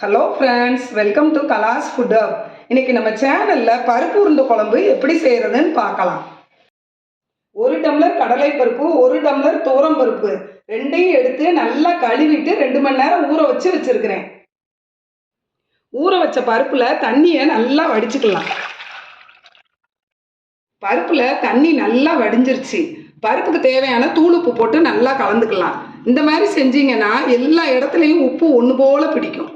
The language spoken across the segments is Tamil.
Hello friends welcome to Kala's food hub இன்னைக்கு நம்ம சேனலில் பருப்பு உருண்டை குழம்பு எப்படி செய்கிறதுன்னு பார்க்கலாம். ஒரு டம்ளர் கடலை பருப்பு ஒரு டம்ளர் துவரம் பருப்பு ரெண்டையும் எடுத்து நல்லா கழுவிட்டு ரெண்டு மணி நேரம் ஊற வச்சு வச்சுருக்கிறேன். ஊற வச்ச பருப்பில் தண்ணியை நல்லா வடிச்சுக்கலாம். பருப்பில் தண்ணி நல்லா வடிஞ்சிருச்சு. பருப்புக்கு தேவையான தூள் உப்பு போட்டு நல்லா கலந்துக்கலாம். இந்த மாதிரி செஞ்சீங்கன்னா எல்லா இடத்துலையும் உப்பு ஒன்று போல பிடிக்கும்.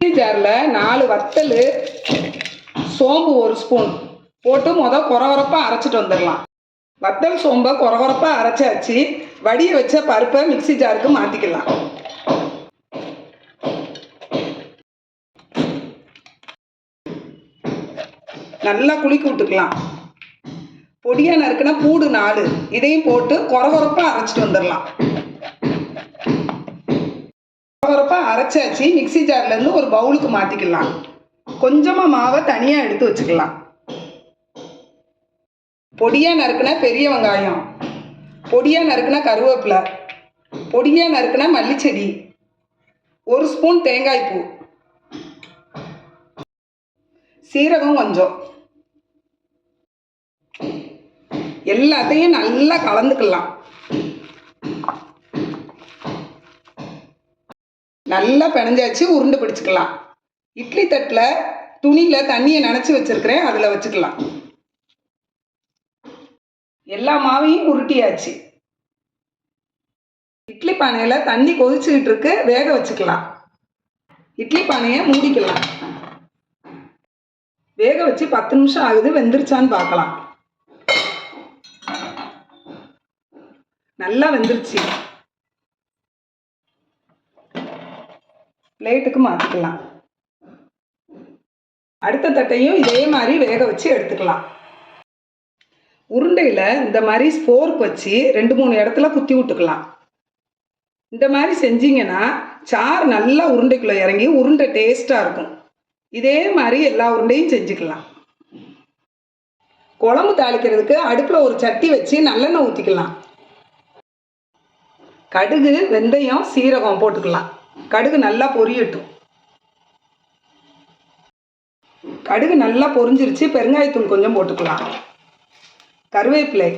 ஜாரில் நாலு வத்தல் சோம்பு ஒரு ஸ்பூன் போட்டு முத கொரகொரப்பாக அரைச்சிட்டு வந்துடலாம். வத்தல் சோம்பை கொரகொரப்பாக அரைச்சாச்சு. வடிய வச்ச பருப்பை மிக்ஸி ஜாருக்கு மாற்றிக்கலாம் நல்லா குளிக்க விட்டுக்கலாம். பொடியாக நறுக்குனா பூடு நாலு. இதையும் போட்டு கொரகொரப்பாக அரைச்சிட்டு வந்துடலாம். அரைச்சாச்சு மிக்சி ஜார்லேருந்து ஒரு பவுலுக்கு மாற்றிக்கலாம் கொஞ்சமாக மாவை தனியாக எடுத்து வச்சுக்கலாம். பொடியாக நறுக்குனா பெரிய வெங்காயம். பொடியாக நறுக்குனா கருவேப்பிலை. பொடியாக நறுக்குனா மல்லிச்செடி. ஒரு ஸ்பூன் தேங்காய் பூ. சீரகம் கொஞ்சம். எல்லாத்தையும் நல்லா கலந்துக்கலாம். நல்லா பிணைஞ்சாச்சு உருண்டை பிடிச்சிக்கலாம். இட்லி தட்டில் துணியில் தண்ணியை நனைச்சி வச்சுருக்கிறேன் அதில் வச்சுக்கலாம். எல்லா மாவையும் உருட்டியாச்சு. இட்லி பானையில் தண்ணி கொதிச்சுக்கிட்டு இருக்கு வேக வச்சுக்கலாம். இட்லி பானையை மூடிக்கலாம். வேக வச்சு பத்து நிமிஷம் ஆகுது வெந்துருச்சான்னு பார்க்கலாம். நல்லா வெந்துருச்சு. பிளேட்டுக்கு மாற்றிக்கலாம் அடுத்த தட்டையும் இதே மாதிரி வேக வச்சு எடுத்துக்கலாம். உருண்டையில் இந்த மாதிரி ஸ்போர்க் வச்சு ரெண்டு மூணு இடத்துல குத்தி விட்டுக்கலாம். இந்த மாதிரி செஞ்சீங்கன்னா சாறு நல்லா உருண்டைக்குள்ளே இறங்கி உருண்டை டேஸ்ட்டாக இருக்கும். இதே மாதிரி எல்லா உருண்டையும் செஞ்சுக்கலாம். குழம்பு தாளிக்கிறதுக்கு அடுப்பில் ஒரு சட்டி வச்சு நல்லெண்ணெய் ஊற்றிக்கலாம் கடுகு வெந்தயம் சீரகம் போட்டுக்கலாம். கடுகு நல்லா பொரியட்டும். கடுகு நல்லா பொரிஞ்சிருச்சு. பெருங்காயத்தூள் கொஞ்சம் போட்டுக்கலாம். கருவேப்பிலை.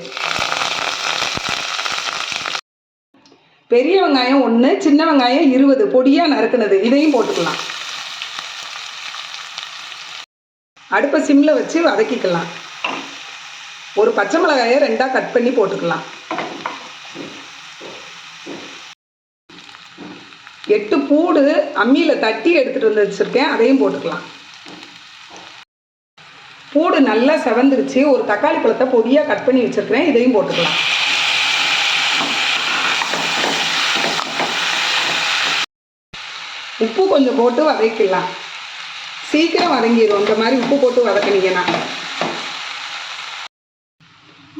பெரிய வெங்காயம் ஒன்று சின்ன வெங்காயம் இருபது. பொடியாக நறுக்குனது. இதையும் போட்டுக்கலாம். அடுப்பை சிம்மில் வச்சு வதக்கிக்கலாம். ஒரு பச்சை மிளகாயை ரெண்டாக கட் பண்ணி போட்டுக்கலாம். எட்டு பூடு அம்மியில் தட்டி எடுத்துகிட்டு வந்து வச்சுருக்கேன் அதையும் போட்டுக்கலாம். பூடு நல்லா செவந்துருச்சு ஒரு தக்காளி பழத்தை பொடியாக கட் பண்ணி வச்சுருக்கிறேன் இதையும் போட்டுக்கலாம். உப்பு கொஞ்சம் போட்டு வதக்கிடலாம். சீக்கிரம் வதங்கிடும் இந்த மாதிரி உப்பு போட்டு வதக்கினீங்கன்னா.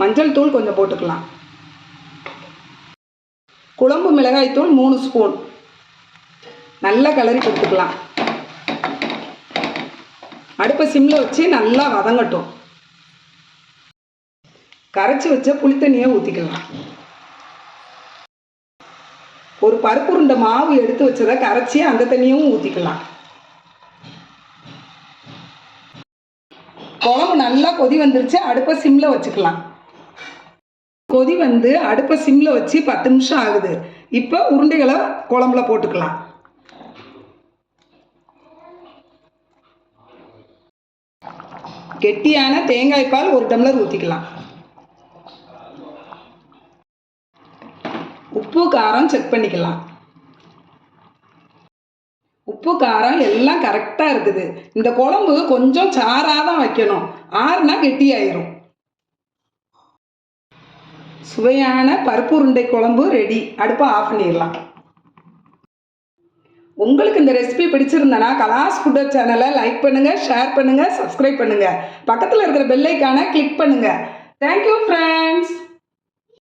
மஞ்சள் தூள் கொஞ்சம் போட்டுக்கலாம். குழம்பு மிளகாய் தூள் மூணு ஸ்பூன். நல்லா கிளறி கொடுத்துக்கலாம். அடுப்பை சிம்மில் வச்சு நல்லா வதங்கட்டும். கரைச்சி வச்ச புளித்தண்ணியை ஊற்றிக்கலாம் ஒரு பருப்பு உருண்டை மாவு எடுத்து வச்சதை கரைச்சி அந்த தண்ணியும் ஊற்றிக்கலாம் குழம்பு நல்லா கொதி வந்துருச்சு அடுப்பை சிம்மில் வச்சுக்கலாம். கொதி வந்து அடுப்பை சிம்மில் வச்சு பத்து நிமிஷம் ஆகுது. இப்போ உருண்டைகளை குழம்புல போட்டுக்கலாம். கெட்டியான தேங்காய் பால் ஒரு டம்ளர் ஊற்றிக்கலாம் உப்பு காரம் செக் பண்ணிக்கலாம். உப்பு காரம் எல்லாம் கரெக்டாக இருக்குது. இந்த குழம்பு கொஞ்சம் சாராக தான் வைக்கணும். ஆறுனா கெட்டியாயிரும். சுவையான பருப்பு உருண்டை குழம்பு ரெடி அடுப்பை ஆஃப் பண்ணிடலாம். உங்களுக்கு இந்த ரெசிபி பிடிச்சிருந்தனா கலாஸ் ஃபுட்டர் சேனலை லைக் பண்ணுங்கள் ஷேர் பண்ணுங்கள் சப்ஸ்கிரைப் பண்ணுங்கள் பக்கத்தில் இருக்கிற பெல்லைக்கான கிளிக் பண்ணுங்கள் தேங்க்யூ ஃப்ரெண்ட்ஸ்